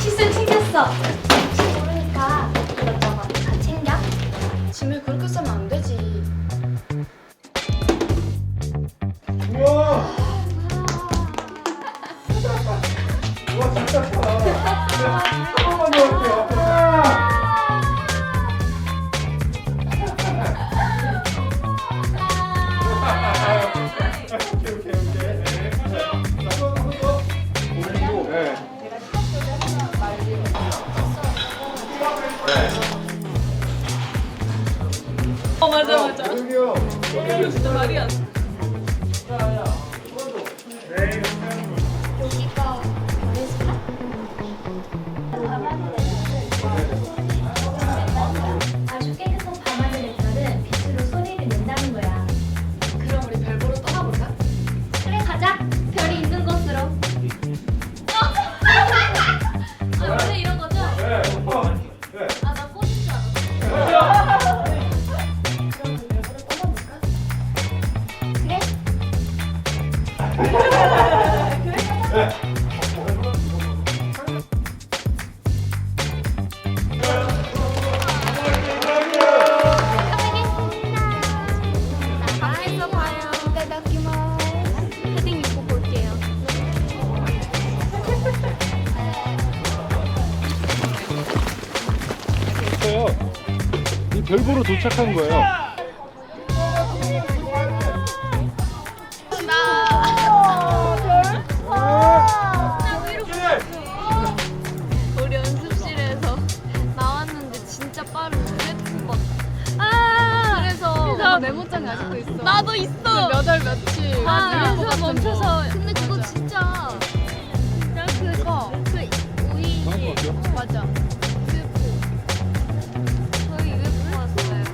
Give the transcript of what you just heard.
칫솔 챙겼어. 모르니까 이것저것 다 챙겨. 짐을 그렇게 싸면 안 되지. 우와! 우와, 진짜 크다. 어 맞아 맞아. 여기요. 진짜 말이 안 돼. 밖에서 봐요. 헤딩 입고 볼게요. 있어요. 이 별보러 도착한 거예요. 우리 연습실에서 나왔는데 진짜 그래서 나 메모장에 아직도 있어. 나도 있어. 그 몇월 며칠. 아, 아 그래서 멈춰서. 근데 그거 진짜. 그냥 그거. 그 우이. 맞아. 저희 UFO 왔어요.